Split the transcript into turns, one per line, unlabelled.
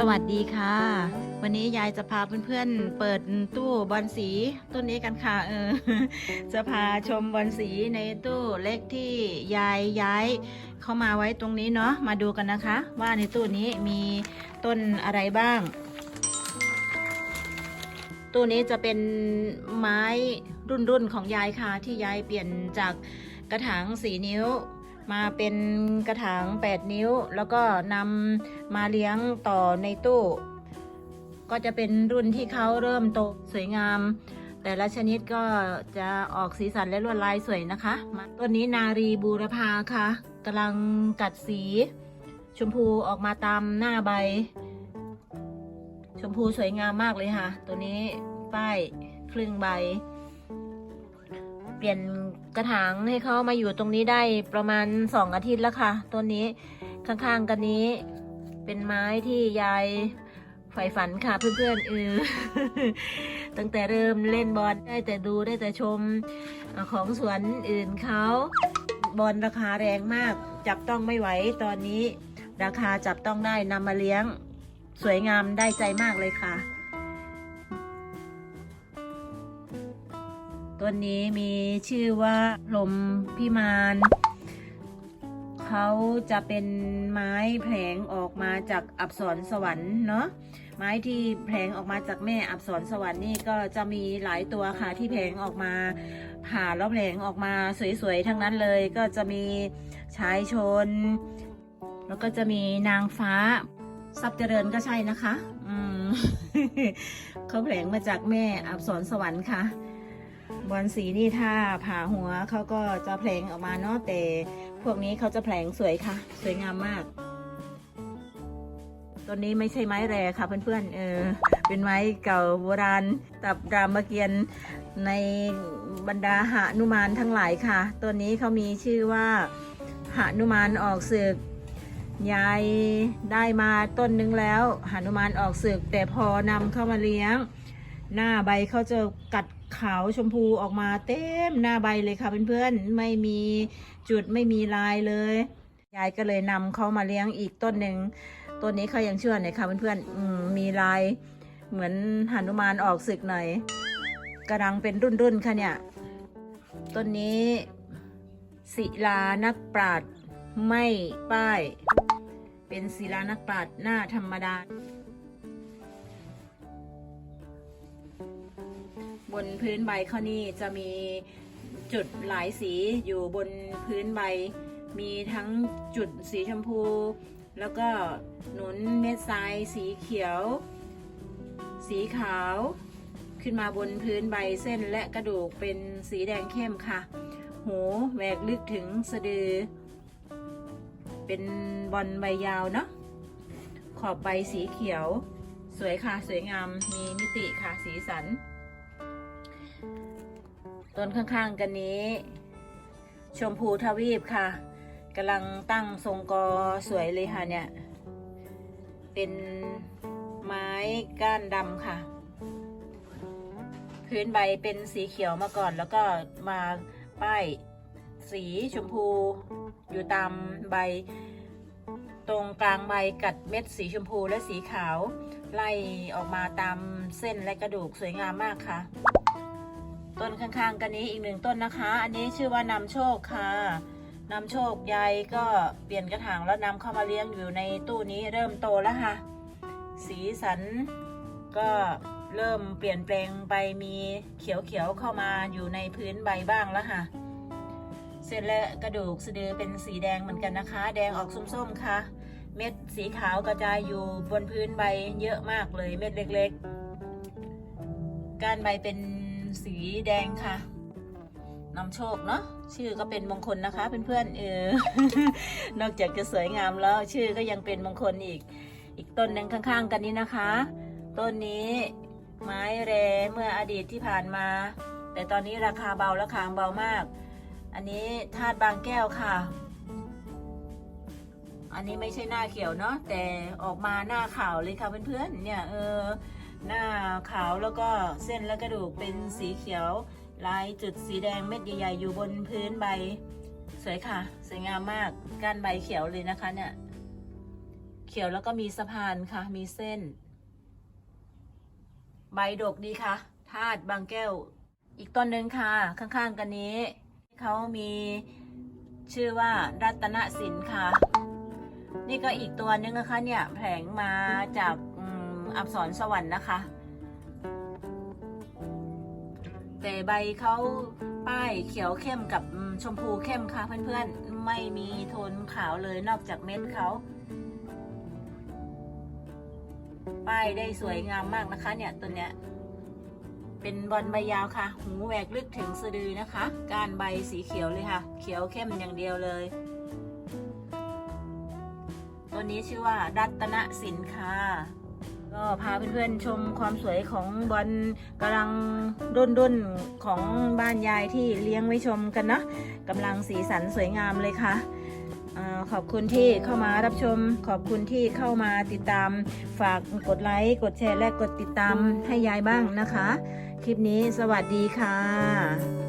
สวัสดีค่ะ วันนี้ยายจะพาเพื่อนๆเปิดตู้บอลสีต้นนี้กันค่ะเออจะพาชมบอลสีในตู้เล็กที่ยายย้ายเข้ามาไว้ตรงนี้เนาะมาดูกันนะคะ ว่าในตู้นี้มีต้นอะไรบ้าง ตู้นี้จะเป็นไม้รุ่นๆของยายค่ะที่ยายเปลี่ยนจากกระถางสีนิ้ว มาเป็นกระถาง 8 นิ้ว แล้วก็นำมาเลี้ยงต่อในตู้ ก็จะเป็นรุ่นที่เขาเริ่มโตสวยงาม แต่ละชนิดก็จะออกสีสันและลวดลายสวยนะคะมาต้นนี้นารีบูรพาค่ะกำลังกัดสี ชมพูออกมาตามหน้าใบ ชมพูสวยงามมากเลยค่ะ ตัวนี้ป้ายครึ่งใบ เปลี่ยนกระถางให้เขามาอยู่ตรงนี้ได้ประมาณสองอาทิตย์แล้วค่ะต้นนี้ข้างๆกันนี้ เป็นไม้ที่ยายใฝ่ฝันค่ะเพื่อนๆเออตั้งแต่เริ่มเล่นบอลได้แต่ดูได้แต่ชมของสวนอื่นเขาบอลราคาแรงมาก จับต้องไม่ไหวตอนนี้ ราคาจับต้องได้นำมาเลี้ยง สวยงามได้ใจมากเลยค่ะ ต้นนี้มีชื่อว่าลมพิมานเขาจะเป็นไม้แผลงออกมาจากอับสรสวรรค์เนาะไม้ที่แผลงออกมาจากแม่อับสรสวรรค์นี่ก็จะมีหลายตัวค่ะที่แผลงออกมาผ่าแล้วแผลงออกมาสวยๆทั้งนั้นเลย ก็จะมีชายชน แล้วก็จะมีนางฟ้าทรัพย์เจริญก็ใช่นะคะ อืมเขาแผลงมาจากแม่อับสรสวรรค์ค่ะ บอลสีนี่ถ้าผ่าหัวเขาก็จะแผลงออกมาเนาะแต่พวกนี้เขาจะแผลงสวยค่ะ สวยงามมากตัวนี้ไม่ใช่ไม้แรค่ะเพื่อนๆ เออ เป็นไม้เก่าโบราณ ตับรามเกียรติ์ในบรรดาหานุมานทั้งหลายค่ะ ตัวนี้เขามีชื่อว่าหานุมานออกศึกยายได้มาต้นนึงแล้วหานุมานออกศึกแต่พอนำเข้ามาเลี้ยง หน้าใบเขาจะกัด ขาวชมพูออกมาเต็มหน้าใบเลยค่ะเพื่อนๆไม่มีจุดไม่มีลายเลย ยายก็เลยนำเขามาเลี้ยงอีกต้นหนึ่งต้นนี้เขายังเชื่อหน่อยค่ะเพื่อนๆอืมมีลายเหมือนหนุมานออกศึกหน่อยกำลังเป็นรุ่นๆค่ะเนี่ยต้นนี้ศิลานักปราดไม่ป้าย เป็นศิลานักปราดหน้าธรรมดา บนพื้นใบเขานี่จะมีจุดหลายสีอยู่บนพื้นใบ มีทั้งจุดสีชมพู แล้วก็หนุนเม็ดทรายสีเขียว สีขาว ขึ้นมาบนพื้นใบเส้นและกระดูกเป็นสีแดงเข้มค่ะ หูแหวกลึกถึงสะดือ เป็นบอลใบยาวเนาะขอบใบสีเขียว สวยค่ะ สวยงามมีมิติค่ะสีสัน ต้นข้างๆกันนี้ ชมพูทวีปค่ะกำลังตั้งทรงกอสวยเลยค่ะเนี่ย เป็นไม้ก้านดำค่ะ พื้นใบเป็นสีเขียวมาก่อน แล้วก็มาป้ายสีชมพูอยู่ตามใบ ตรงกลางใบกัดเม็ดสีชมพูและสีขาว ไล่ออกมาตามเส้นและกระดูกสวยงามมากค่ะ ต้นข้างๆ กันนี้อีกหนึ่งต้นนะคะ อันนี้ชื่อว่านำโชคค่ะนำโชคยายก็เปลี่ยนกระถางแล้วนำเข้ามาเลี้ยงอยู่ในตู้นี้เริ่มโตแล้วค่ะ สีสันก็เริ่มเปลี่ยนแปลงไปมีเขียวๆเข้ามาอยู่ในพื้นใบบ้างแล้วค่ะ เส้นและกระดูกสะดือเป็นสีแดงเหมือนกันนะคะ แดงออกส้มๆค่ะ เม็ดสีขาวกระจายอยู่บนพื้นใบเยอะมากเลยเม็ดเล็ก ๆ กานใบเป็น สีแดงค่ะนำโชคเนาะชื่อก็เป็นมงคลนะคะเพื่อนๆเออนอกจากจะสวยงามแล้ว ชื่อก็ยังเป็นมงคลอีก อีกต้นหนึ่งข้างๆ กันนี้นะคะ ต้นนี้ไม้แรเมื่ออดีตที่ผ่านมา แต่ตอนนี้ราคาเบาและขางเบามาก อันนี้ธาตุบางแก้วค่ะ อันนี้ไม่ใช่หน้าเขียวเนาะแต่ออกมาหน้าขาวเลยค่ะเพื่อนๆเนี่ยเออ หน้าขาวแล้วก็เส้นและกระดูกเป็นสีเขียว ลายจุดสีแดงเม็ดใหญ่ๆอยู่บนพื้นใบ สวยค่ะ สวยงามมากก้านใบเขียวเลยนะคะเนี่ยเขียวแล้วก็มีสะพานค่ะ มีเส้น ใบดกดีค่ะธาตุบางแก้ว อีกต้นหนึ่งค่ะ ข้างๆกันนี้ เขามีชื่อว่ารัตนสินค่ะ นี่ก็อีกตัวนึงนะคะเนี่ยแผลงมาจาก อักษรสวรรค์นะคะ แต่ใบเขาป้ายเขียวเข้มกับชมพูเข้มค่ะเพื่อนๆ ไม่มีโทนขาวเลยนอกจากเม็ดเขาป้ายได้สวยงามมากนะคะเนี่ยตัวเนี้ยเป็นบอลใบยาวค่ะ หูแหวกลึกถึงสะดือนะคะก้านใบสีเขียวเลยค่ะ เขียวเข้มอย่างเดียวเลย ตัวนี้ชื่อว่ารัตนสินค่ะ ก็พาเพื่อนๆชมความสวยของบอลกำลังด้นด้นๆของบ้านยายที่เลี้ยงไว้ชมกันนะกำลังสีสันสวยงามเลยค่ะขอบคุณที่เข้ามารับชม ขอบคุณที่เข้ามาติดตาม ฝากกดไลค์กดแชร์และกดติดตามให้ยายบ้างนะคะ คลิปนี้สวัสดีค่ะ